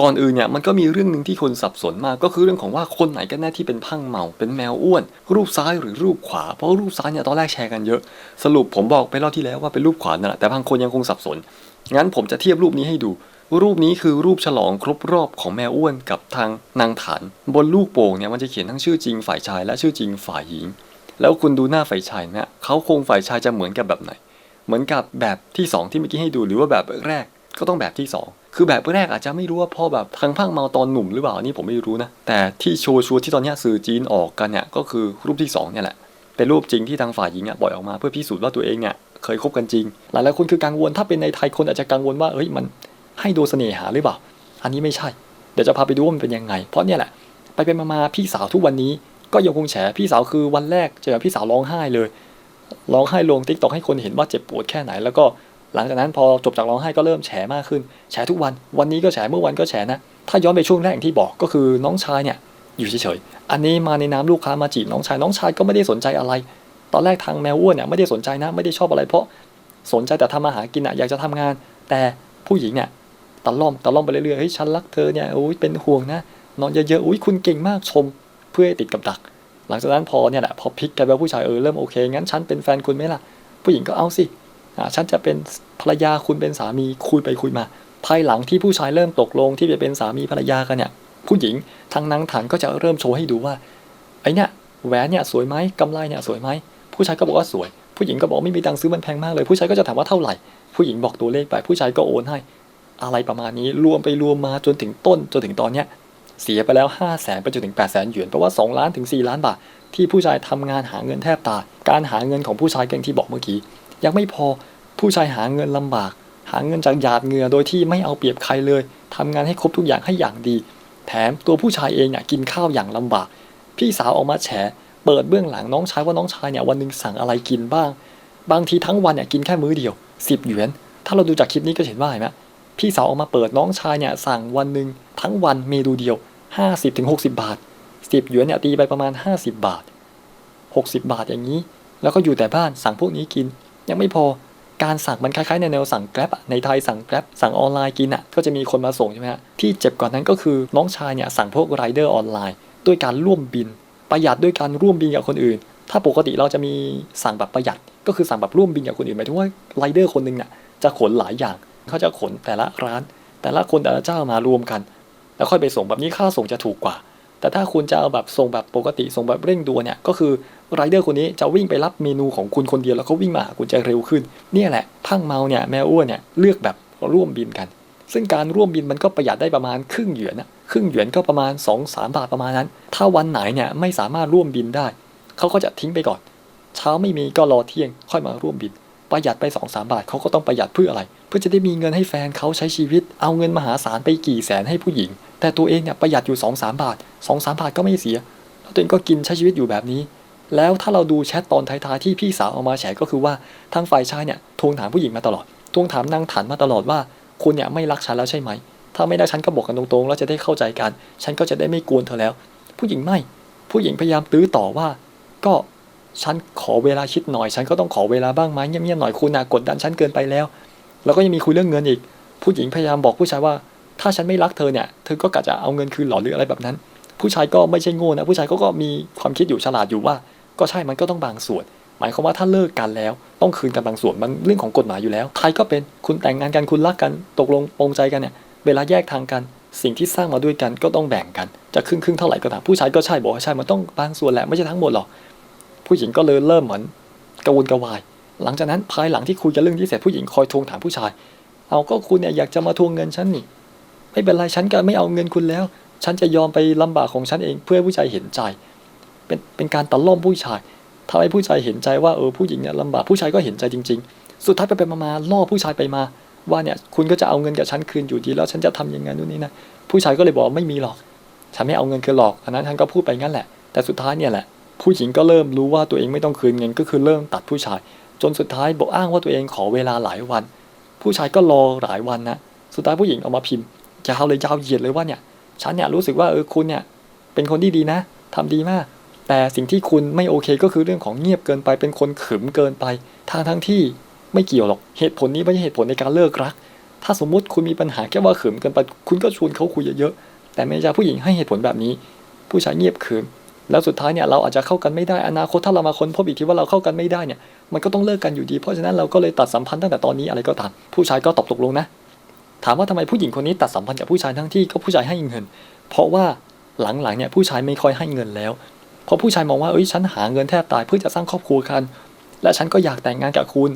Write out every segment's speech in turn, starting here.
ก่อนอื่นเนี่ยมันก็มีเรื่องหนึ่งที่คนสับสนมากก็คือเรื่องของว่าคนไหนกันแน่ที่เป็นพังเมา เป็นแมวอ้วน รูปซ้ายหรือรูปขวา เพราะรูปซ้ายเนี่ยตอนแรกแชร์กันเยอะ สรุปผมบอกไปรอบที่แล้วว่าเป็นรูปขวานั่นแหละแต่บางคนยังคงสับสน งั้นผมจะเทียบรูปนี้ให้ดู รูปนี้คือรูปฉลองครบรอบของแมวอ้วนกับทางนางฐาน บนลูกโป่งเนี่ยมันจะเขียนทั้งชื่อจริงฝ่ายชายและชื่อจริงฝ่ายหญิง แล้วคุณดูหน้าฝ่ายชายเนี่ยเขาคงฝ่ายชายจะเหมือนกับแบบไหน เหมือนกับแบบที่สองที่เมื่อกี้ให้ดูหรือว่าแบบแรกก็ต้องแบบที่สอง คือแบบแรกอาจจะไม่รู้ว่าพ่อแบบทางพังเมาตอนหนุ่มหรือเปล่าอันนี่ผมไม่รู้นะ แต่ที่โชว์ชัวร์ที่ตอนนี้สื่อจีนออกกันเนี่ยก็คือรูปที่สองเนี่ยแหละเป็นรูปจริงที่ทางฝ่ายหญิงอะปล่อยออกมาเพื่อพิสูจน์ว่าตัวเองเนี่ยเคยคบกันจริง หลายๆคนคือกังวลถ้าเป็นในไทยคนอาจจะกังวลว่าเฮ้ยมันให้โดนเสน่หาหรือเปล่า อันนี้ไม่ใช่ เดี๋ยวจะพาไปดูว่ามันเป็นยังไง เพราะเนี่ยแหละไปเป็นมาๆพี่สาวทุกวันนี้ ก็ยังคงแฉพี่สาวคือวันแรกเจอพี่สาวร้องไห้เลยร้องไห้ลงติ๊กตอกให้คนเห็นว่าเจ็บปวดแค่ไหนแล้วก็ หลังจากนั้นพอจบจากร้องไห้ก็เริ่มแฉมากขึ้น แฉทุกวัน วันนี้ก็แฉเมื่อวันก็แฉนะ ถ้าย้อนไปช่วงแรกอย่างที่บอกก็คือน้องชายเนี่ยอยู่เฉยๆ อันนี้มาในนาลูกค้ามาจีบน้องชาย น้องชายก็ไม่ได้สนใจอะไร ตอนแรกทางแมวอ้วนเนี่ยไม่ได้สนใจนะ ไม่ได้ชอบอะไร เพราะสนใจแต่ทำมาหากินอะอยากจะทำงาน แต่ผู้หญิงเนี่ยตะล่อมตะล่อมไปเรื่อยๆ เฮ้ยฉันรักเธอเนี่ยโอ้ยเป็นห่วงนะ นอนเยอะๆ อุ้ยคุณเก่งมากชม เพื่อติดกับดัก หลังจากนั้นพอเนี่ยแหละพอพลิกกลายเป็นผู้ชายเออเริ่มโอเคงั้นฉันเป็นแฟนคุณไหมล่ะ ผู้หญิงก็เอาสิ ฉันจะเป็นภรรยาคุณเป็นสามีคุยไปคุยมา ภายหลังที่ผู้ชายเริ่มตกลงที่จะเป็นสามีภรรยากันเนี่ย ผู้หญิงทางนางฐานก็จะเริ่มโชว์ให้ดูว่าไอเนี่ยแหวนเนี่ยสวยไหมกำไรเนี่ยสวยไหมผู้ชายก็บอกว่าสวย ผู้หญิงก็บอกไม่มีตังค์ซื้อมันแพงมากเลย ผู้ชายก็จะถามว่าเท่าไหร่ ผู้หญิงบอกตัวเลขไปผู้ชายก็โอนให้ อะไรประมาณนี้รวมไปรวมมาจนถึงต้นจนถึงตอนเนี้ยเสียไปแล้ว 5 0 0แสนไปจนถึง8 0 0แสนหยวนแปลว่า 2 ล้านถึง 4 ล้านบาท ที่ผู้ชายทำงานหาเงินแทบตายการหาเงินของผู้ชายกันที่บอกเมื่อกี้ ยังไม่พอผู้ชายหาเงินลำบาก หาเงินจากหยาดเหงื่อโดยที่ไม่เอาเปรียบใครเลยทำงานให้ครบทุกอย่างให้อย่างดี แถมตัวผู้ชายเองเนี่ยกินข้าวอย่างลำบาก พี่สาวออกมาแฉเปิดเบื้องหลังน้องชายว่าน้องชายเนี่ยวันหนึ่งสั่งอะไรกินบ้าง บางทีทั้งวันเนี่ยกินแค่มื้อเดียว10หยวน ถ้าเราดูจากคลิปนี้ก็เห็นว่าเห็นไหมพี่สาวออกมาเปิดน้องชายเนี่ยสั่งวันหนึ่งทั้งวันเมนูเดียว 50-60ถึง60บาท 10หยวนเนี่ยตีไปประมาณ 50 บาท 60 บาทอย่างนี้ แล้วก็อยู่แต่บ้านสั่งพวกนี้กิน ยังไม่พอการสั่งมันคล้ายๆในแนวสั่งแกร็บในไทยสั่งแกร็บสั่งออนไลน์กินอะก็จะมีคนมาส่งใช่ไหมฮะที่เจ็บกว่านั้นก็คือน้องชายเนี่ยสั่งพวกไรเดอร์ออนไลน์ด้วยการร่วมบิน ประหยัดด้วยการร่วมบินกับคนอื่น ถ้าปกติเราจะมีสั่งแบบประหยัด ก็คือสั่งแบบร่วมบินกับคนอื่นหมายถึงว่าไรเดอร์คนหนึ่งเนี่ยจะขนหลายอย่างเขาจะขนแต่ละร้าน แต่ละคนแต่ละเจ้ามารวมกัน แล้วค่อยไปส่งแบบนี้ค่าส่งจะถูกกว่า แต่ถ้าคุณจะเอาแบบส่งแบบปกติส่งแบบเร่งด่วนเนี่ยก็คือไรเดอร์คนนี้จะวิ่งไปรับเมนูของคุณคนเดียวแล้วก็วิ่งมาหาคุณจะเร็วขึ้นเนี่ยแหละพังเมาเนี่ยแมวอ้วนเนี่ยเลือกแบบร่วมบินกัน ซึ่งการร่วมบินมันก็ประหยัดได้ประมาณครึ่งหยวนนะครึ่งหยวนก็ประมาณ 2-3 บาทประมาณนั้น ถ้าวันไหนเนี่ยไม่สามารถร่วมบินได้เขาก็จะทิ้งไปก่อน เช้าไม่มีก็รอเที่ยงค่อยมาร่วมบิน ประหยัดไป2อสาบาทเขาก็ต้องประหยัดเพื่ออะไร เพื่อจะได้มีเงินให้แฟนเขาใช้ชีวิต เอาเงินมหาศาลไปกี่แสนให้ผู้หญิง แต่ตัวเองเนี่ยประหยัดอยู่2อสาบาท2อสาบาทก็ไม่เสียแล้วตัวเองก็กินใช้ชีวิตอยู่แบบนี้ แล้วถ้าเราดูแชทตอนท้ายๆที่พี่สาวเอามาแฉก็คือว่าทางฝ่ายชายเนี่ยทวงถามผู้หญิงมาตลอดทวงถามนางฐานมาตลอดว่า คุณเนี่ยไม่รักฉันแล้วใช่ไหม ถ้าไม่ได้ฉันก็บอกกันตรงๆ แล้วจะได้เข้าใจกัน ฉันก็จะได้ไม่กวนเธอแล้ว ผู้หญิงไม่ ผู้หญิงพยายามตื้อต่อว่า ก็ ฉันขอเวลาคิดหน่อย ฉันก็ต้องขอเวลาบ้างไหมเงียบๆหน่อยคุณนะกดดันฉันเกินไปแล้ว แล้วก็ยังมีคุยเรื่องเงินอีก ผู้หญิงพยายามบอกผู้ชายว่า ถ้าฉันไม่รักเธอเนี่ย เธอก็กะจะเอาเงินคืนหรอหรืออะไรแบบนั้น ผู้ชายก็ไม่ใช่โง่นะ ผู้ชายก็ก็มีความคิดอยู่ฉลาดอยู่ว่า ก็ใช่มันก็ต้องบางส่วน หมายความว่าถ้าเลิกกันแล้ว ต้องคืนกันบางส่วนมันเรื่องของกฎหมายอยู่แล้วไทยก็เป็นคุณแต่งงานกันคุณรักกัน ตกลงปรงใจกันเนี่ยเวลาแยกทางกันสิ่งที่สร้างมาด้วยกันก็ต้องแบ่งกัน จะครึ่งครึ่งเท่าไหร่ก็ตามผู้ชายก็ใช่บอกว่าใช่มันต้องบางส่วนแหละไม่ใช่ทั้งหมดหรอก ผู้หญิงก็เลยเริ่มเหมือนกระวนกระวาย หลังจากนั้นภายหลังที่คุยกันเรื่องที่เสร็จผู้หญิงคอยทวงถามผู้ชาย เอาก็คุณเนี่ยอยากจะมาทวงเงินฉันนี่ไม่เป็นไรฉันก็ไม่เอาเงินคุณแล้ว ฉันจะยอมไปลำบากของฉันเองเพื่อให้ผู้ชายเห็นใจ เป็นเป็นการตะล่อมผู้ชายทำให้ผู้ชายเห็นใจว่าเออผู้หญิงเนี่ยลำบากผู้ชายก็เห็นใจจริง ๆ สุดท้ายไปไปมาล่อผู้ชายไปมา ว่าเนี่ยคุณก็จะเอาเงินกับฉันคืนอยู่ดีแล้วฉันจะทำอยังไงนู่นนี่นะผู้ชายก็เลยบอกไม่มีหรอกฉันไม่เอาเงินคืนหรอกอันนั้นฉันก็พูดไปงั้นแหละ แต่สุดท้ายเนี่ยแหละ ผู้หญิงก็เริ่มรู้ว่าตัวเองไม่ต้องคืนเงินก็คือเริ่มตัดผู้ชาย จนสุดท้ายบอกอ้างว่าตัวเองขอเวลาหลายวัน ผู้ชายก็รอหลายวันนะสุดท้ายผู้หญิงเอามาพิมพ์ยาวเลยยาวเหยียดเลยว่าเนี่ยฉันเนี่ยรู้สึกว่าเออคุณเนี่ยเป็นคนที่ดีนะทำดีมาก แต่สิ่งที่คุณไม่โอเคก็คือเรื่องของเงียบเกินไปเป็นคนขึมเกินไปทางทั้งที่ไม่เกี่ยวหรอกเหตุผลนี้ไม่ใช่เหตุผลในการเลิกรัก ถ้าสมมุติคุณมีปัญหาแค่ว่าขิมเกินไปคุณก็ชวนเขาคุยเยอะๆแต่เมจาผู้หญิงให้เหตุผลแบบนี้ ผู้ชายเงียบขิม แล้วสุดท้ายเนี่ยเราอาจจะเข้ากันไม่ได้อนาคตถ้าเรามาค้นพบอีกทีว่าเราเข้ากันไม่ได้เนี่ยมันก็ต้องเลิกกันอยู่ดี เพราะฉะนั้นเราก็เลยตัดสัมพันธ์ตั้งแต่ตอนนี้อะไรก็ตามผู้ชายก็ตอบตกลงนะ ถามว่าทำไมผู้หญิงคนนี้ตัดสัมพันธ์กับผู้ชายทั้งที่ก็ผู้ชายให้เงิน เพราะว่าหลังๆเนี่ยผู้ชายไม่ค่อยให้เงินแล้ว เพราะผู้ชายมองว่าเอ้ยฉันหาเงินแทบตายเพื่อจะสร้างครอบครัวกัน และฉันก็อยากแต่งงานกับคุณ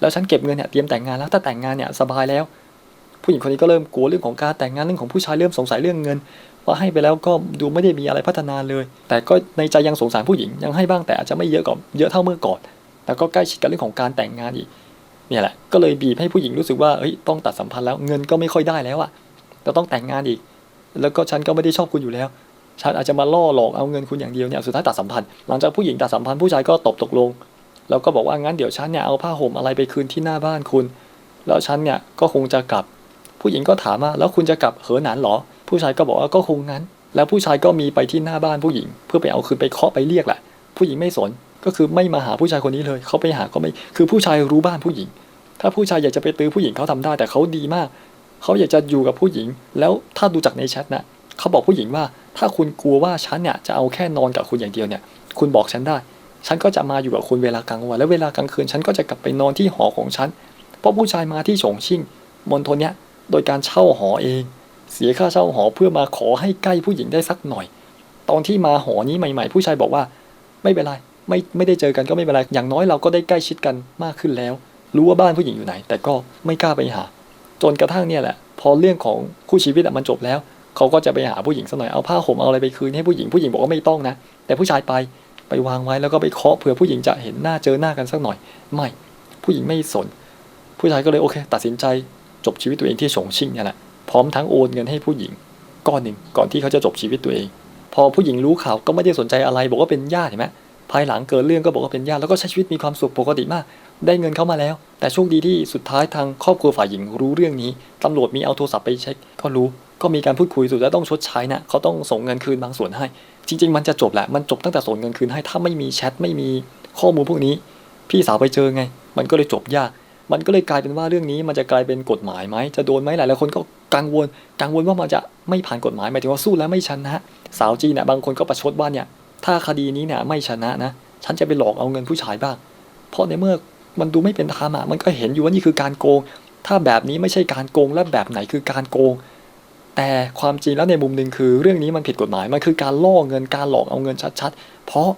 แล้วฉันเก็บเงินเนี่ยเตรียมแต่งงานแล้วถ้าแต่งงานเนี่ยสบายแล้ว ผู้หญิงคนนี้ก็เริ่มกลัวเรื่องของการแต่งงานเรื่องของผู้ชายเริ่มสงสัยเรื่องเงิน ว่าให้ไปแล้วก็ดูไม่ได้มีอะไรพัฒนาเลย แต่ก็ในใจยังสงสารผู้หญิงยังให้บ้างแต่อาจจะไม่เยอะกว่าเยอะเท่าเมื่อก่อน แต่ก็ใกล้ชิดกับเรื่องของการแต่งงานอีกเนี่ยแหละก็เลยบีบให้ผู้หญิงรู้สึกว่าเฮ้ยต้องตัดสัมพันธ์แล้วเงินก็ไม่ค่อยได้แล้วอะเราต้องแต่งงานอีก แล้วก็ฉันก็ไม่ได้ชอบคุณอยู่แล้วฉันอาจจะมาล่อหลอกเอาเงินคุณอย่างเดียวเนี่ยสุดท้ายตัดสัมพันธ์หลังจากผู้หญิงตัดสัมพันธ์ผู้ชายก็ตบตกลง แล้วก็บอกว่างั้นเดี๋ยวฉันเนี่ยเอาผ้าห่มอะไรไปคืนที่หน้าบ้านคุณ แล้วฉันเนี่ยก็คงจะกลับ ผู้หญิงก็ถามว่าแล้วคุณจะกลับเหอหนานหรอ ผู้ชายก็บอกว่าก็คงงั้น แล้วผู้ชายก็มีไปที่หน้าบ้านผู้หญิง เพื่อไปเอาคืนไปเคาะไปเรียกแหละ ผู้หญิงไม่สนก็คือไม่มาหาผู้ชายคนนี้เลยเขาไปหาก็ไม่คือผู้ชายรู้บ้านผู้หญิง ถ้าผู้ชายอยากจะไปตื้อผู้หญิงเขาทำได้ แต่เขาดีมากเขาอยากจะอยู่กับผู้หญิง แล้วถ้าดูจากในแชทนะเขาบอกผู้หญิงว่า ถ้าคุณกลัวว่าฉันเนี่ยจะเอาแค่นอนกับคุณอย่างเดียวเนี่ย คุณบอกฉันได้ ฉันก็จะมาอยู่กับคุณเวลากลางวันและเวลากลางคืนฉันก็จะกลับไปนอนที่หอของฉันเพราะผู้ชายมาที่ฉงชิ่งมณฑลเนี้ยโดยการเช่าหอเอง เสียค่าเช่าหอเพื่อมาขอให้ใกล้ผู้หญิงได้สักหน่อย ตอนที่มาหอนี้ใหม่ ๆ ผู้ชายบอกว่า ไม่เป็นไรไม่ไม่ได้เจอกันก็ไม่เป็นไรอย่างน้อยเราก็ได้ใกล้ชิดกันมากขึ้นแล้ว รู้ว่าบ้านผู้หญิงอยู่ไหน แต่ก็ไม่กล้าไปหา จนกระทั่งเนี่ยแหละ พอเรื่องของคู่ชีวิตมันจบแล้ว เขาก็จะไปหาผู้หญิงสักหน่อยเอาผ้าห่มเอาอะไรไปคืนให้ผู้หญิงผู้หญิงบอกว่าไม่ต้องนะ แต่ผู้ชายไปไปวางไว้แล้วก็ไปเคาะเผื่อผู้หญิงจะเห็นหน้าเจอหน้ากันสักหน่อย ไม่ ผู้หญิงไม่สน ผู้ชายก็เลยโอเค ตัดสินใจจบชีวิตตัวเองที่ฉงชิ่งเนี่ยแหละ พร้อมทั้งโอนเงินให้ผู้หญิงก้อนหนึ่งก่อนที่เขาจะจบชีวิตตัวเอง พอผู้หญิงรู้ข่าวก็ไม่ได้สนใจอะไรบอกว่าเป็นญาติเห็นไหมภายหลังเกิดเรื่องก็บอกว่าเป็นญาติแล้วก็ใช้ชีวิตมีความสุขปกติมาก ได้เงินเข้ามาแล้ว แต่โชคดีที่สุดท้ายทางครอบครัวฝ่ายหญิงรู้เรื่องนี้ตำรวจมีเอาโทรศัพท์ไปเช็คก็รู้ก็มีการพูดคุยสุดแล้วต้องชดใช้นะเขาต้องส่งเงินคืนบางส่วนให้ จริง ๆ มันจะจบแหละมันจบตั้งแต่ส่งเงินคืนให้ถ้าไม่มีแชทไม่มีข้อมูลพวกนี้ พี่สาวไปเจอไง มันก็เลยจบยาก มันก็เลยกลายเป็นว่าเรื่องนี้มันจะกลายเป็นกฎหมายไหมจะโดนไหมหลายหลายคนก็กังวลกังวลว่ามันจะไม่ผ่านกฎหมายหมายถึงว่าสู้แล้วไม่ชนะ สาวจีนเนี่ยบางคนก็ประชดว่าเนี่ยถ้าคดีนี้เนี่ยไม่ชนะนะ ฉันจะไปหลอกเอาเงินผู้ชายบ้าง เพราะในเมื่อมันดูไม่เป็นธรรมอะมันก็เห็นอยู่ว่านี่คือการโกง ถ้าแบบนี้ไม่ใช่การโกงและแบบไหนคือการโกง แต่ความจริงแล้วในมุมหนึ่งคือ เรื่องนี้มันผิดกฎหมายมันคือการล่อเงินการหลอกเอาเงินชัด ๆ เพราะ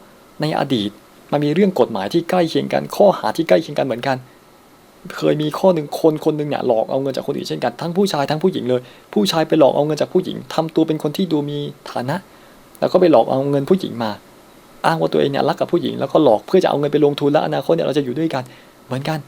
ในอดีตมันมีเรื่องกฎหมายที่ใกล้เคียงกัน ข้อหาที่ใกล้เคียงกันเหมือนกัน เคยมีข้อหนึ่งคนคนหนึ่งเนี่ยหลอกเอาเงินจากคนอื่นเช่นกันทั้งผู้ชายทั้งผู้หญิงเลย ผู้ชายไปหลอกเอาเงินจากผู้หญิงทำตัวเป็นคนที่ดูมีฐานะ แล้วก็ไปหลอกเอาเงินผู้หญิงมา อ้างว่าตัวเองเนี่ยรักกับผู้หญิงแล้วก็หลอกเพื่อจะเอาเงินไปลงทุนแล้วอนาคตเนี่ยเราจะอยู่ด้วยกันเหมือนกัน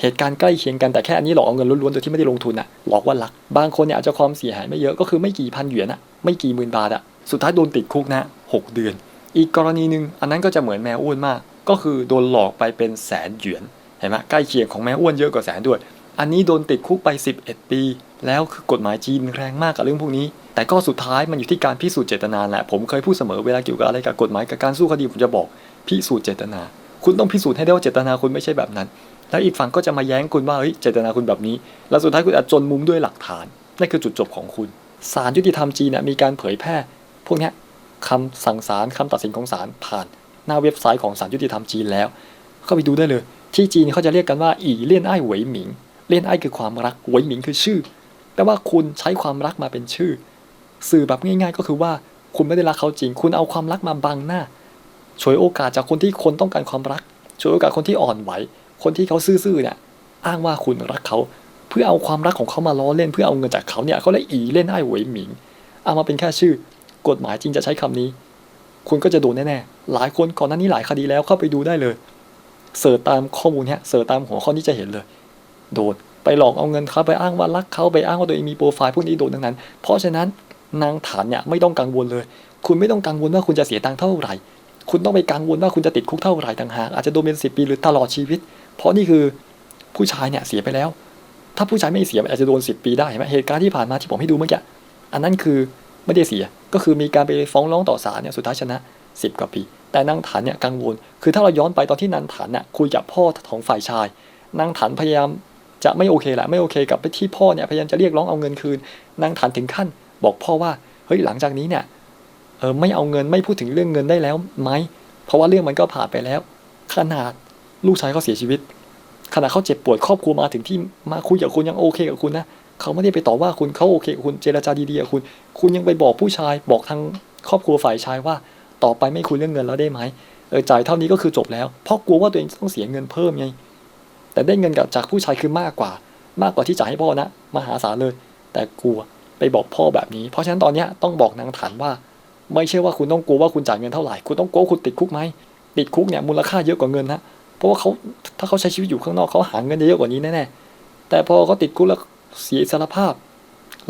เหตุการณ์ใกล้เคียงกันแต่แค่อันนี้หลอกเอาเงินล้วนๆโดยที่ไม่ได้ลงทุนอะหลอกว่ารัก บางคนเนี่ยอาจจะความเสียหายไม่เยอะก็คือไม่กี่พันหยวนอะไม่กี่หมื่นบาทอะสุดท้ายโดนติดคุกนะหกเดือน อีกกรณีหนึ่งอันนั้นก็จะเหมือนแมวอ้วนมาก ก็คือโดนหลอกไปเป็นแสนหยวน เห็นไหมใกล้เคียงของแมวอ้วนเยอะกว่าแสนด้วย อันนี้โดนติดคุกไป 11 ปี แล้วคือกฎหมายจีนแรงมากกับเรื่องพวกนี้ แต่ก็สุดท้ายมันอยู่ที่การพิสูจน์เจตนาแหละ ผมเคยพูดเสมอเวลาเกี่ยวกับอะไรกับกฎหมายกับการสู้คดีผมจะบอกพิสูจน์เจตนา คุณต้องพิสูจน์ให้ได้ว่าเจตนาคุณไม่ใช่แบบนั้น แล้วอีกฝั่งก็จะมาแย้งคุณว่าเฮ้ยเจตนาคุณแบบนี้ แล้วสุดท้ายคุณอาจจนมุมด้วยหลักฐานนั่นคือจุดจบของคุณศาลยุติธรรมจีนนะมีการเผยแพร่ พวกนี้คำสั่งศาลคำตัดสินของศาลผ่าน หน้าเว็บไซต์ของศาลยุติธรรมจีนแล้ว เข้าไปดูได้เลย ที่จีนเขาจะเรียกกันว่าอีเลี่ยนไอ้หวยหมิง เลี่ยนไอ้คือความรักหวยหมิงคือชื่อ แปลว่าคุณใช้ความรักมาเป็นชื่อ สื่อแบบง่าย ๆ ก็คือว่าคุณไม่ได้รักเขาจริง คุณเอาความรักมาบังหน้าฉวยโอกาสจากคนที่คนต้องการความรักฉวยโอกาสคนที่อ่อนไหว คนที่เขาซื่อๆเนี่ยอ้างว่าคุณรักเขา เพื่อเอาความรักของเขามาล้อเล่นเพื่อเอาเงินจากเขาเนี่ยเขาเลยอีเล่นไอ้หวยหมิง เอามาเป็นแค่ชื่อ กฎหมายจริงจะใช้คำนี้ คุณก็จะโดนแน่ๆหลายคนก่อนหน้านี้หลายคดีแล้วเข้าไปดูได้เลย เสิร์ชตามข้อมูลเนี้ยเสิร์ชตามหัวข้อนี้จะเห็นเลย โดนไปหลอกเอาเงินเขาไปอ้างว่ารักเขาไปอ้างว่าตัวเองมีโปรไฟล์พวกนี้โดนทั้งนั้น เพราะฉะนั้นนางฐานเนี่ยไม่ต้องกังวลเลย คุณไม่ต้องกังวลว่าคุณจะเสียตังค์เท่าไหร่ คุณต้องไปกังวลว่าคุณจะติดคุกเท่าไหร่ต่างหากอาจจะโดนเป็นสิปีหรือตลอดชีวิต เพราะนี่คือผู้ชายเนี่ยเสียไปแล้ว ถ้าผู้ชายไม่เสียอาจจะโดนสิปีได้เห็นไหมเหตุการณ์ที่ผ่านมาที่ผมให้ดูเมื่อกี้อันนั้นคือไม่ได้เสียก็คือมีการไปฟ้องร้องต่อศาลเนี่ยสุดท้ายชนะ 10 กว่าปี แต่นางฐานเนี่ยกังวล คือถ้าเราย้อนไปตอนที่นางฐานเนี่ยคุยกับพ่อของฝ่ายชายนางฐานพยายามจะไม่โอเคแหละไม่โอเคกับที่พ่อเนี่ยพยายามจะเรียกร้องเอาเงินคืนนางฐานถึงขั้น บอกพ่อว่าเฮ้ยหลังจากนี้เนี่ยเออไม่เอาเงินไม่พูดถึงเรื่องเงินได้แล้วไหมเพราะว่าเรื่องมันก็ผ่านไปแล้ว ขนาดลูกชายเขาเสียชีวิต ขณะเขาเจ็บปวดครอบครัวมาถึงที่มาคุยกับคุณยังโอเคกับคุณนะเขาไม่ได้ไปต่อว่าคุณเขาโอเคกับคุณเจรจาดีๆกับคุณ คุณยังไปบอกผู้ชายบอกทางครอบครัวฝ่ายชายว่า ต่อไปไม่คุยเรื่องเงินแล้วได้ไหมเออจ่ายเท่านี้ก็คือจบแล้ว เพราะกลัวว่าตัวเองต้องเสียเงินเพิ่มไง แต่ได้เงินกับจากผู้ชายคือมากกว่า มากกว่าที่จ่ายให้พ่อนะมหาศาลเลย แต่กลัวไปบอกพ่อแบบนี้ เพราะฉะนั้นตอนนี้ต้องบอกนางฐานว่า ไม่ใช่ว่าคุณต้องกลัวว่าคุณจ่ายเงินเท่าไหร่ คุณต้องกลัวคุณติดคุกไหมติดคุกเนี่ยมูลค่าเยอะกว่าเงินนะ เพราะว่าเขาถ้าเขาใช้ชีวิตอยู่ข้างนอกเขาหาเงินได้เยอะกว่านี้แน่ๆแต่พอเขาติดคุกแล้วเสียอิสารภาพ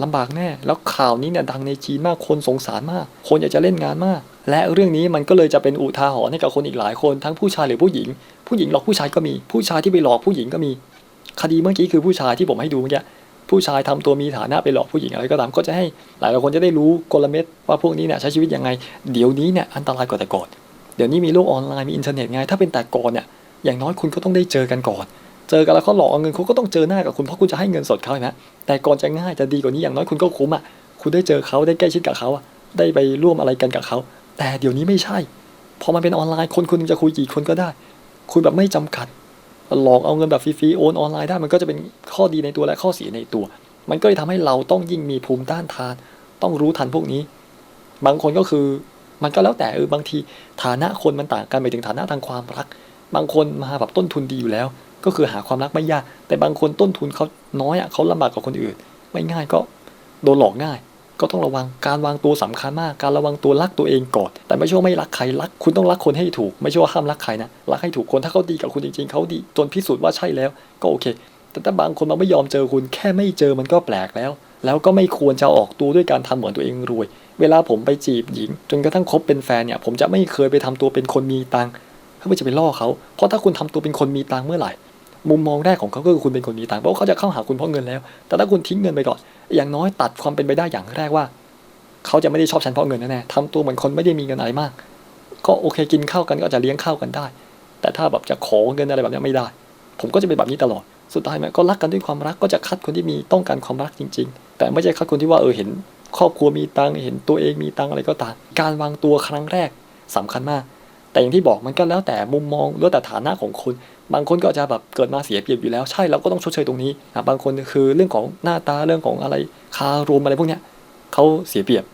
ลำบากแน่ แล้วข่าวนี้เนี่ยดังในจีนมากคนสงสารมาก คนอยากจะเล่นงานมาก และเรื่องนี้มันก็เลยจะเป็นอุทาหรณ์ให้กับคนอีกหลายคนทั้งผู้ชายหรือผู้หญิง ผู้หญิงหลอกผู้ชายก็มี ผู้ชายที่ไปหลอกผู้หญิงก็มี คดีเมื่อกี้คือผู้ชายที่ผมให้ดูเมื่อกี้ผู้ชายทำตัวมีฐานะไปหลอกผู้หญิงอะไรก็ตามก็จะให้หลายๆคนจะได้รู้กลเม็ดว่าพวกนี้เนี่ยใช้ชีวิตยังไง เดี๋ยวนี้เนี่ยอันตรายกว่าแต่ก่อนเดี๋ยวนี้มีโลกออนไลน์มีอินเทอร์เน็ตไงถ้าเป็นแต่ก่อนเนี่ยอย่างน้อยคุณก็ต้องได้เจอกันก่อน เจอกันแล้วเขาหลอกเอาเงินคุณก็ต้องเจอหน้ากับคุณเพราะคุณจะให้เงินสดเขานไหมแต่ก่อนจะง่ายจะดีกว่านี้อย่างน้อยคุณก็คุ้มอะคุณได้เจอเขาได้ใกล้ชิดกับเขาอะได้ไปร่วมอะไรกันกับเขา แต่เดี๋ยวนี้ไม่ใช่พอมันเป็นออนไลน์คนคุณจะคุยกี่คนก็ได้ คุยแบบไม่จำกัด หลอกเอาเงินแบบฟรีๆโอนออนไลน์ได้มันก็จะเป็นข้อดีในตัวและข้อเสียในตัว มันก็เลยทำให้เราต้องยิ่งมีภูมิต้านทาน ต้องรู้ทันพวกนี้ บางคนก็คือมันก็แล้วแต่เออบางทีฐานะคนมันต่างกันไปถึงฐานะทางความรัก บางคนมาแบบต้นทุนดีอยู่แล้ว ก็คือหาความรักไม่ยาก แต่บางคนต้นทุนเขาน้อยอะเขาลำบากกว่าคนอื่น ไม่ง่ายก็โดนหลอกง่าย ก็ต้องระวังการวางตัวสำคัญมาก การระวังตัวรักตัวเองก่อน แต่ไม่ใช่ว่าไม่รักใครรัก คุณต้องรักคนให้ถูก ไม่ใช่ว่าห้ามรักใครนะรักให้ถูกคนถ้าเขาดีกับคุณจริงๆเขาดีจนพิสูจน์ว่าใช่แล้ว ก็โอเค แต่ถ้าบางคนมันไม่ยอมเจอคุณแค่ไม่เจอมันก็แปลกแล้ว แล้วก็ไม่ควรจะออกตัวด้วยการทำเหมือนตัวเองรวย เวลาผมไปจีบหญิง จนกระทั่งคบเป็นแฟนเนี่ย ผมจะไม่เคยไปทำตัวเป็นคนมีตังค์เพื่อจะไปล่อเขา เพราะถ้าคุณทำตัวเป็นคนมีตังค์เมื่อไหร่ มุมมองแรกของเขาก็คือคุณเป็นคนมีตังค์เพราะเขาจะเข้าหาคุณเพราะเงินแล้ว แต่ถ้าคุณทิ้งเงินไปก่อน อย่างน้อยตัดความเป็นไปได้อย่างแรกว่า เขาจะไม่ได้ชอบฉันเพราะเงินแน่ๆทำตัวเหมือนคนไม่ได้มีเงินอะไรมาก ก็โอเคกินข้าวกันก็จะเลี้ยงข้าวกันได้ แต่ถ้าแบบจะขอเงินอะไรแบบนี้ไม่ได้ ผมก็จะเป็นแบบนี้ตลอด สุดท้ายมันก็รักกันด้วยความรักก็จะคัดคนที่มีต้องการความรักจริง ๆ แต่ไม่ใช่คัดคนที่ว่าเออเห็น ครอบครัวมีตังค์เห็นตัวเองมีตังค์อะไรก็ตาม การวางตัวครั้งแรกสำคัญมาก แต่อย่างที่บอกมันก็แล้วแต่มุมมองแล้วแต่ฐานะของคน บางคนก็จะแบบเกิดมาเสียเปรียบอยู่แล้วใช่เราก็ต้องชดเชยตรงนี้นะบางคนคือเรื่องของหน้าตาเรื่องของอะไรคารมอะไรพวกเนี้ยเขาเสียเปรียบ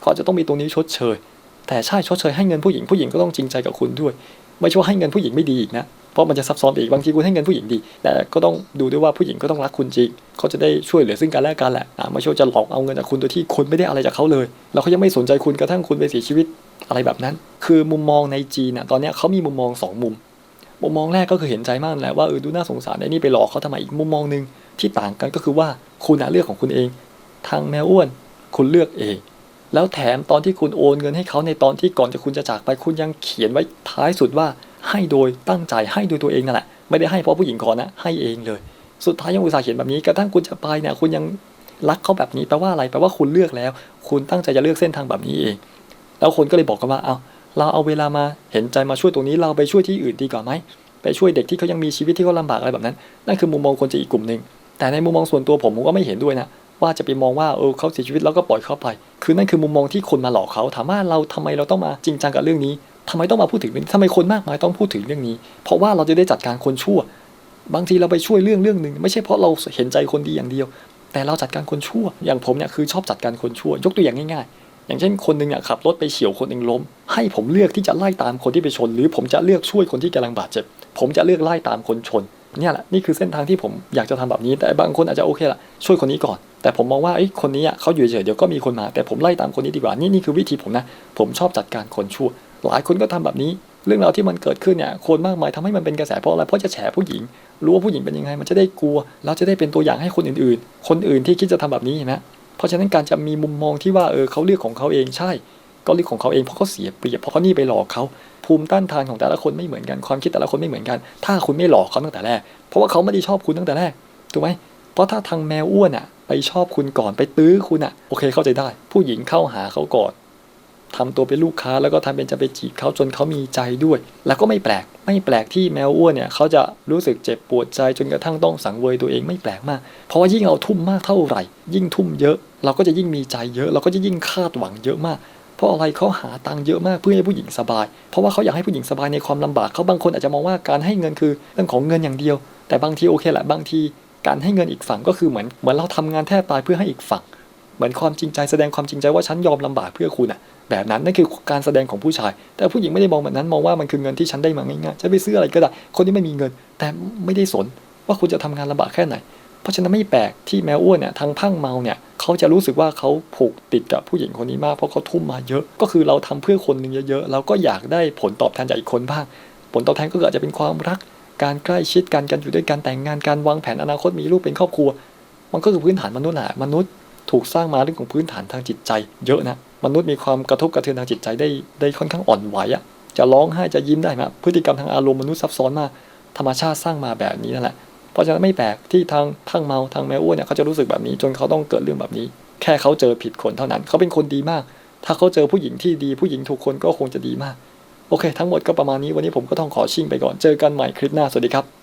เขาจะต้องมีตรงนี้ชดเชย แต่ใช่ชดเชยให้เงินผู้หญิงผู้หญิงก็ต้องจริงใจกับคุณด้วย ไม่ใช่ว่าให้เงินผู้หญิงไม่ดีอีกนะเพราะมันจะซับซ้อนไปอีกบางทีคุณให้เงินผู้หญิงดี แต่ก็ต้องดูด้วยว่าผู้หญิงก็ต้องรักคุณจริงเขาจะได้ช่วยเหลือซึ่งกันและกันแหละไม่ใช่ว่าจะหลอกเอาเงินจากคุณโดยที่คุณไม่ได้อะไรจากเขาเลย แล้วเขายังไม่สนใจคุณกระทั่งคุณไปเสียชีวิต อะไรแบบนั้น คือมุมมองในจีนน่ะตอนนี้เขามีมุมมองสองมุม มุมมองแรกก็คือเห็นใจมากแหละว่าเออดูน่าสงสารไอ้นี่ไปหลอกเขาทำไมอีกมุมมองหนึ่งที่ต่างกันก็คือว่าคุณนะเลือกของคุณเอง ทางแมวอ้วน คุณเลือกเอง แล้วแถมตอนที่คุณโอนเงินให้เขาในตอนที่ก่อนจะคุณจะจากไปคุณยังเขียนไว้ท้ายสุดว่าให้โดยตั้งใจให้โดยตัวเองนั่นแหละไม่ได้ให้เพราะผู้หญิงขอนะ ให้เองเลย สุดท้ายยังอุตส่าห์เขียนแบบนี้กระทั่งคุณจะไปเนี่ยคุณยังรักเขาแบบนี้แปลว่าอะไรแปลว่าคุณเลือกแล้ว คุณตั้งใจจะเลือกเส้นทางแบบนี้เอง แล้วคนก็เลยบอกกันว่าเอาเราเอาเวลามาเห็นใจมาช่วยตรงนี้เราไปช่วยที่อื่นดีกว่าไหมไปช่วยเด็กที่เขายังมีชีวิตที่เขาลำบากอะไรแบบนั้น นั่นคือมุมมองคนจะอีกกลุ่มหนึ่งแต่ในมุมมองส่วนตัวผมผมก็ไม่เห็นด้วยนะว่าจะไปมองว่าเออเขาเสียชีวิตแล้วก็ปล่อยเขาไป คือนั่นคือมุมมองที่คนมาหลอกเขาถามว่าเราทำไมเราต้องมาจริงจังกับเรื่องนี้ทำไมต้องมาพูดถึงเรื่องทำไมคนมากมายต้องพูดถึงเรื่องนี้ เพราะว่าเราจะได้จัดการคนชั่ว บางทีเราไปช่วยเรื่องเรื่องหนึ่งไม่ใช่เพราะเราเห็นใจคนดีอย่างเดียว แต่เราจัดการคนชั่ว อย่างผมเนี่ยคือชอบจัดการคนชั่ว ยกตัวอย่างง่ายๆ อย่างเช่นคนหนึ่งเนี่ยขับรถไปเฉียวคนหนึ่งล้ม ให้ผมเลือกที่จะไล่ตามคนที่ไปชน หรือผมจะเลือกช่วยคนที่กำลังบาดเจ็บ ผมจะเลือกไล่ตามคนชนเนี่ยแหละนี่คือเส้นทางที่ผมอยากจะทำแบบนี้แต่บางคนอาจจะโอเคละช่วยคนนี้ก่อน แต่ผมมองว่าไอ้คนนี้อะเขาอยู่เฉยเดี๋ยวก็มีคนมา แต่ผมไล่ตามคนนี้ดีกว่านี่นี่คือวิธีผมนะ ผมชอบจัดการคนชั่ว หลายคนก็ทำแบบนี้ เรื่องราวที่มันเกิดขึ้นเนี่ยคนมากมายทำให้มันเป็นกระแสเพราะอะไรเพราะจะแฉผู้หญิง รู้ว่าผู้หญิงเป็นยังไงมันจะได้กลัว แล้วจะได้เป็นตัวอย่างให้คนอื่นๆ คนอื่นที่คิดจะทำแบบนี้เห็นไหม เพราะฉะนั้นการจะมีมุมมองที่ว่าเออเขาเลือกของเขาเองใช่ ก็เลือกของเขาเองเพราะเขาเสียเปรียบเพราะเขานี่ไปหลอกเขาภูมิต้านทานของแต่ละคนไม่เหมือนกันความคิดแต่ละคนไม่เหมือนกัน ถ้าคุณไม่หลอกเขาตั้งแต่แรก เพราะว่าเขาไม่ได้ชอบคุณตั้งแต่แรกถูกไหมเพราะถ้าทางแมวอ้วนอะ ไปชอบคุณก่อนไปตื้อคุณอะโอเคเข้าใจได้ ผู้หญิงเข้าหาเขาก่อน ทำตัวเป็นลูกค้า แล้วก็ทำเป็นจะไปจีบเขาจนเขามีใจด้วย แล้วก็ไม่แปลก ไม่แปลกที่แมวอ้วนเนี่ยเขาจะรู้สึกเจ็บปวดใจจนกระทั่งต้องสังเวยตัวเองไม่แปลกมาก เพราะว่ายิ่งเราทุ่มมากเท่าไหร่ ยิ่งทุ่มเยอะ เราก็จะยิ่งมีใจเยอะ เราก็จะยิ่งคาดหวังเยอะมากเพราะอะไรเขาหาตังค์เยอะมากเพื่อให้ผู้หญิงสบาย เพราะว่าเขาอยากให้ผู้หญิงสบายในความลำบากเขาบางคนอาจจะมองว่าการให้เงินคือเรื่องของเงินอย่างเดียว แต่บางทีโอเคแหละบางทีการให้เงินอีกฝั่งก็คือเหมือนเหมือนเราทำงานแทบตายเพื่อให้อีกฝั่ง เหมือนความจริงใจแสดงความจริงใจว่าฉันยอมลำบากเพื่อคุณอะ แบบนั้นนั่นคือการแสดงของผู้ชาย แต่ผู้หญิงไม่ได้มองแบบนั้นมองว่ามันคือเงินที่ฉันได้มาง่ายๆจะไปซื้ออะไรก็ได้ คนที่ไม่มีเงิน แต่ไม่ได้สนว่าคุณจะทำงานลำบากแค่ไหน เพราะฉะนั้นไม่แปลกที่แมวอ้วนเนี่ยทางพังเมาเนี่ยเขาจะรู้สึกว่าเขาผูกติดกับผู้หญิงคนนี้มากเพราะเขาทุ่มมาเยอะ ก็คือเราทำเพื่อคนหนึ่งเยอะๆเราก็อยากได้ผลตอบแทนจากอีกคนบ้าง ผลตอบแทนก็อาจจะเป็นความรัก การใกล้ชิดกันการอยู่ด้วยกันแต่งงานการวางแผนอนาคตมีลูกเป็นครอบครัว มันก็คือพื้นฐานมนุษย์แหละมนุษย์ถูกสร้างมาเรื่องของพื้นฐานทางจิตใจเยอะนะ มนุษย์มีความกระทบกระเทือนทางจิตใจได้ได้ค่อนข้างอ่อนไหวอะจะร้องไห้จะยิ้มได้ไหมพฤติกรรมทางอารมณ์มนุษย์ซับซ้อนมากธรรมชาติสร้างมาแบบนี้นั่นแหละ เพราะฉะนั้นไม่แปลกที่ทางพังเมาทางแมวอ้วนเนี่ยเขาจะรู้สึกแบบนี้ จนเขาต้องเกิดเรื่องแบบนี้ แค่เขาเจอผิดคนเท่านั้น เขาเป็นคนดีมาก ถ้าเขาเจอผู้หญิงที่ดีผู้หญิงถูกคนก็คงจะดีมาก โอเค ทั้งหมดก็ประมาณนี้วันนี้ผมก็ต้องขอชิ่งไปก่อนเจอกันใหม่คลิปหน้าสวัสดีครับ